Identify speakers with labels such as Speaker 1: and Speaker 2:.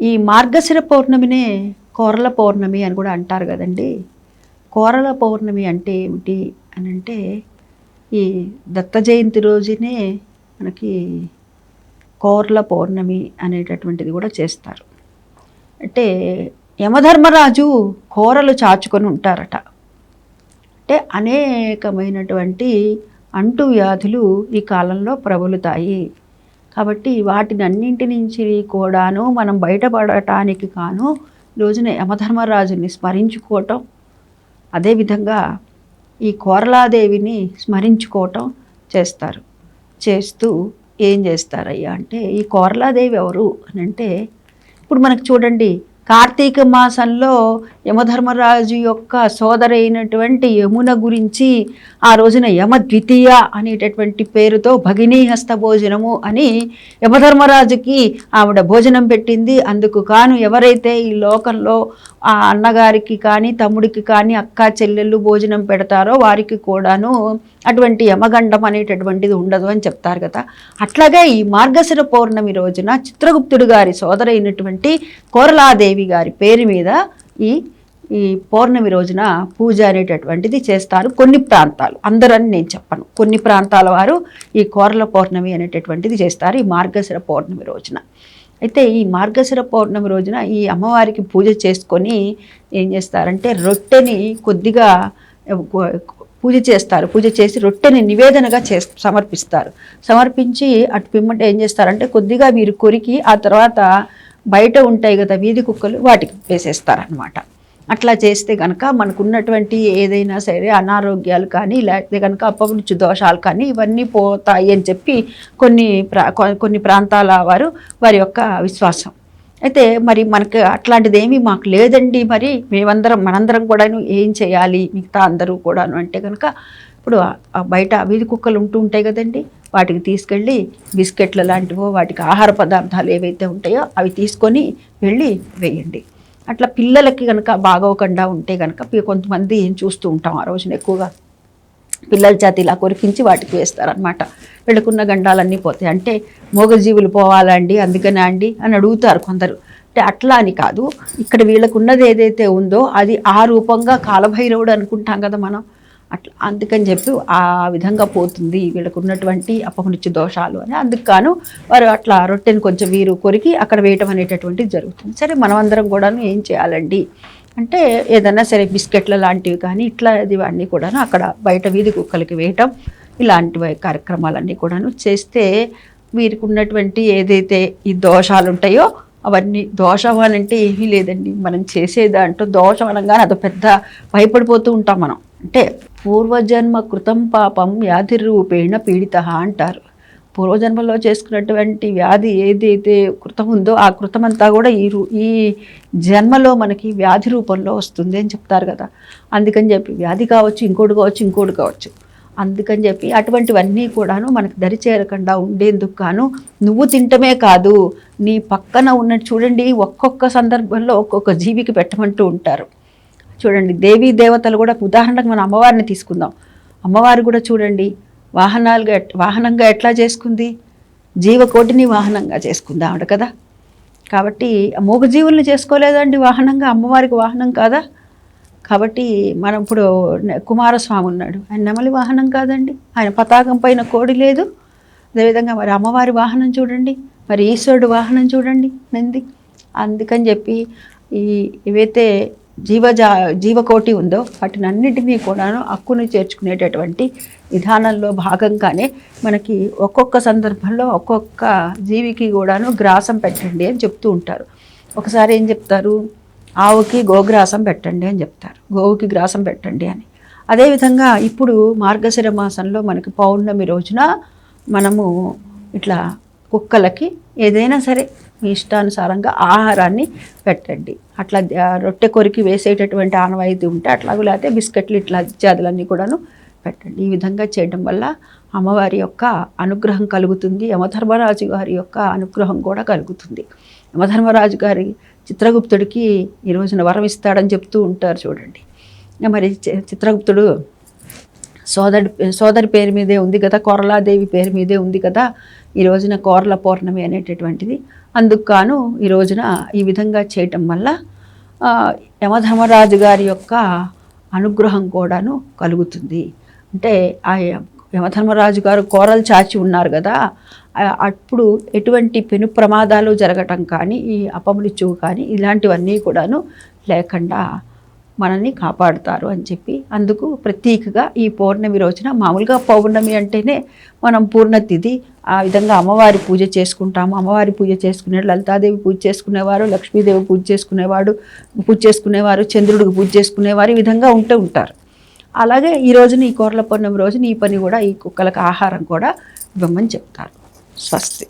Speaker 1: ఈ మార్గశిర పౌర్ణమినే కోరల పౌర్ణమి అని కూడా అంటారు కదండి. కోరల పౌర్ణమి అంటే ఏమిటి అని అంటే ఈ దత్త జయంతి రోజునే మనకి కోర్ల పౌర్ణమి అనేటటువంటిది కూడా చేస్తారు. అంటే యమధర్మరాజు కోరలు చాచుకొని ఉంటారట. అంటే అనేకమైనటువంటి అంటు వ్యాధులు ఈ కాలంలో ప్రబలుతాయి. కాబట్టి వాటిని అన్నింటి నుంచి కూడాను మనం బయటపడటానికి కాను రోజున యమధర్మరాజుని స్మరించుకోవటం అదేవిధంగా ఈ కోరలాదేవిని స్మరించుకోవటం చేస్తారు. చేస్తూ ఏం చేస్తారయ్యా అంటే ఈ కోరలాదేవి ఎవరు అని అంటే ఇప్పుడు మనకు చూడండి కార్తీక మాసంలో యమధర్మరాజు యొక్క సోదరైనటువంటి యమున గురించి ఆ రోజున యమ ద్వితీయ అనేటటువంటి పేరుతో భగినీ హస్త భోజనము అని యమధర్మరాజుకి ఆవిడ భోజనం పెట్టింది. అందుకు కాను ఎవరైతే ఈ లోకంలో ఆ అన్నగారికి కానీ తమ్ముడికి కానీ అక్క చెల్లెళ్ళు భోజనం పెడతారో వారికి కూడాను అటువంటి యమగండం అనేటటువంటిది ఉండదు అని చెప్తారు కదా. అట్లాగే ఈ మార్గశిర పౌర్ణమి రోజున చిత్రగుప్తుడు గారి సోదరైనటువంటి కోరలాదేవి గారి పేరు మీద ఈ ఈ పౌర్ణమి రోజున పూజ అనేటటువంటిది చేస్తారు కొన్ని ప్రాంతాలు. అందరని నేను చెప్పను. కొన్ని ప్రాంతాల వారు ఈ కోరల పౌర్ణమి అనేటటువంటిది చేస్తారు ఈ మార్గశిర పౌర్ణమి రోజున. అయితే ఈ మార్గశిర పౌర్ణమి రోజున ఈ అమ్మవారికి పూజ చేసుకొని ఏం చేస్తారంటే రొట్టెని కొద్దిగా పూజ చేస్తారు. పూజ చేసి రొట్టెని నివేదనగా చే సమర్పిస్తారు. సమర్పించి అటు పిమ్మట ఏం చేస్తారంటే కొద్దిగా వీరు కొరికి ఆ తర్వాత బయట ఉంటాయి కదా వీధి కుక్కలు వాటికి వేసేస్తారనమాట అట్లా చేస్తే కనుక మనకున్నటువంటి ఏదైనా సరే అనారోగ్యాలు కానీ లేకపోతే కనుక అపమృత్యు దోషాలు కానీ ఇవన్నీ పోతాయి అని చెప్పి కొన్ని ప్రా కొన్ని ప్రాంతాల వారు వారి యొక్క విశ్వాసం. అయితే మరి మనకు అట్లాంటిది ఏమీ మాకు లేదండి మరి. మేమందరం మనందరం కూడాను ఏం చేయాలి? మిగతా అందరూ కూడాను అంటే కనుక ఇప్పుడు బయట వీధి కుక్కలు ఉంటూ ఉంటాయి కదండి. వాటికి తీసుకెళ్ళి బిస్కెట్లు లాంటివో వాటికి ఆహార పదార్థాలు ఏవైతే ఉంటాయో అవి తీసుకొని వెళ్ళి వేయండి. అట్లా పిల్లలకి కనుక బాగోకుండా ఉంటే కనుక కొంతమంది ఏం చూస్తూ ఉంటాం ఆ రోజున ఎక్కువగా. పిల్లల జాతి ఇలా కొరికించి వాటికి వేస్తారనమాట వీళ్ళకున్న గండాలన్నీ పోతాయి. అంటే మూగజీవులు పోవాలండి అందుకనే అండి అని అడుగుతారు కొందరు. అంటే అట్లా అని కాదు. ఇక్కడ వీళ్ళకున్నది ఏదైతే ఉందో అది ఆ రూపంగా కాలభైరవుడు అనుకుంటాం కదా మనం. అట్లా అందుకని చెప్పి ఆ విధంగా పోతుంది. వీళ్ళకు ఉన్నటువంటి అపమృత్యు దోషాలు అని అందుకు కాను వారు అట్లా రొట్టెని కొంచెం వీరు కొరికి అక్కడ వేయటం అనేటటువంటిది జరుగుతుంది. సరే మనమందరం కూడాను ఏం చేయాలండి? అంటే ఏదైనా సరే బిస్కెట్ల లాంటివి కానీ ఇట్లా ఇవన్నీ కూడాను అక్కడ బయట వీధి కుక్కలకి వేయటం ఇలాంటి కార్యక్రమాలన్నీ కూడాను చేస్తే వీరికి ఉన్నటువంటి ఏదైతే ఈ దోషాలు ఉంటాయో అవన్నీ దోషం అని అంటే ఏమీ లేదండి. మనం చేసే దాంట్లో దోషం అనగానే అది పెద్ద భయపడిపోతూ ఉంటాం మనం. అంటే పూర్వజన్మ కృతం పాపం వ్యాధి రూపేణ పీడిత అంటారు. పూర్వజన్మలో చేసుకున్నటువంటి వ్యాధి ఏదైతే కృతం ఉందో ఆ కృతం అంతా కూడా ఈ రూ ఈ జన్మలో మనకి వ్యాధి రూపంలో వస్తుంది అని చెప్తారు కదా. అందుకని చెప్పి వ్యాధి కావచ్చు ఇంకోటి కావచ్చు ఇంకోటి కావచ్చు. అందుకని చెప్పి అటువంటివన్నీ కూడాను మనకు దరి చేరకుండా ఉండేందుకు గాను నువ్వు తింటమే కాదు నీ పక్కన ఉన్న చూడండి ఒక్కొక్క సందర్భంలో ఒక్కొక్క జీవికి పెట్టమంటూ ఉంటారు. చూడండి దేవీ దేవతలు కూడా ఉదాహరణకు మనం అమ్మవారిని తీసుకుందాం. అమ్మవారు కూడా చూడండి వాహనాలుగా వాహనంగా ఎట్లా చేసుకుంది? జీవకోటిని వాహనంగా చేసుకుంది ఆవిడ కదా? కాబట్టి మూగజీవుల్ని చేసుకోలేదండి వాహనంగా అమ్మవారికి వాహనం కాదా? కాబట్టి మనం ఇప్పుడు కుమారస్వామి ఉన్నాడు. ఆయన నెమలి వాహనం కాదండి. ఆయన పతాకం పైన కోడి లేదు. అదేవిధంగా మరి అమ్మవారి వాహనం చూడండి మరి ఈశ్వరుడు వాహనం చూడండి నంది. అందుకని చెప్పి ఈ ఏవైతే జీవజా జీవకోటి ఉందో వాటినన్నింటినీ కూడాను హక్కును చేర్చుకునేటటువంటి విధానంలో భాగంగానే మనకి ఒక్కొక్క సందర్భంలో ఒక్కొక్క జీవికి కూడాను గ్రాసం పెట్టండి అని చెప్తూ ఉంటారు. ఒకసారి ఏం చెప్తారు? ఆవుకి గోగ్రాసం పెట్టండి అని చెప్తారు. గోవుకి గ్రాసం పెట్టండి అని. అదేవిధంగా ఇప్పుడు మార్గశిర మాసంలో మనకి పౌర్ణమి రోజున మనము ఇట్లా కుక్కలకి ఏదైనా సరే మీ ఇష్టానుసారంగా ఆహారాన్ని పెట్టండి. అట్లా రొట్టె కొరికి వేసేటటువంటి ఆనవాయితీ ఉంటే అట్లాగూ లేకపోతే బిస్కెట్లు ఇట్లా ఇత్యాదులన్నీ కూడాను పెట్టండి. ఈ విధంగా చేయడం వల్ల అమ్మవారి యొక్క అనుగ్రహం కలుగుతుంది. యమధర్మరాజు గారి యొక్క అనుగ్రహం కూడా కలుగుతుంది. యమధర్మరాజు గారి చిత్రగుప్తుడికి ఈ రోజున వరం ఇస్తాడని చెప్తూ ఉంటారు చూడండి. మరి చిత్రగుప్తుడు సోదరి సోదరి పేరు మీదే ఉంది కదా కోరలాదేవి పేరు మీదే ఉంది కదా ఈ రోజున కోరల పౌర్ణమి అనేటటువంటిది అందుకు గాను ఈ రోజున ఈ విధంగా చేయటం వల్ల యమధర్మరాజు గారి యొక్క అనుగ్రహం కూడాను కలుగుతుంది. అంటే ఆ యమధర్మరాజు గారు కోరలు చాచి ఉన్నారు కదా అప్పుడు ఎటువంటి పెను ప్రమాదాలు జరగటం కానీ ఈ అపమృత్యువు కానీ ఇలాంటివన్నీ కూడాను లేకుండా మనల్ని కాపాడుతారు అని చెప్పి అందుకు ప్రత్యేకగా ఈ పౌర్ణమి రోజున మామూలుగా పౌర్ణమి అంటేనే మనం పూర్ణతిథి ఆ విధంగా అమ్మవారి పూజ చేసుకుంటాము. అమ్మవారి పూజ చేసుకునే లలితాదేవి పూజ చేసుకునేవారు లక్ష్మీదేవి పూజ చేసుకునేవాడు పూజ చేసుకునేవారు చంద్రుడికి పూజ చేసుకునేవారు ఈ విధంగా ఉంటూ ఉంటారు. అలాగే ఈ రోజున ఈ కోరల పౌర్ణమి రోజున ఈ పని కూడా ఈ కుక్కలకు ఆహారం కూడా ఇవ్వమని చెప్తారు. స్వస్తి.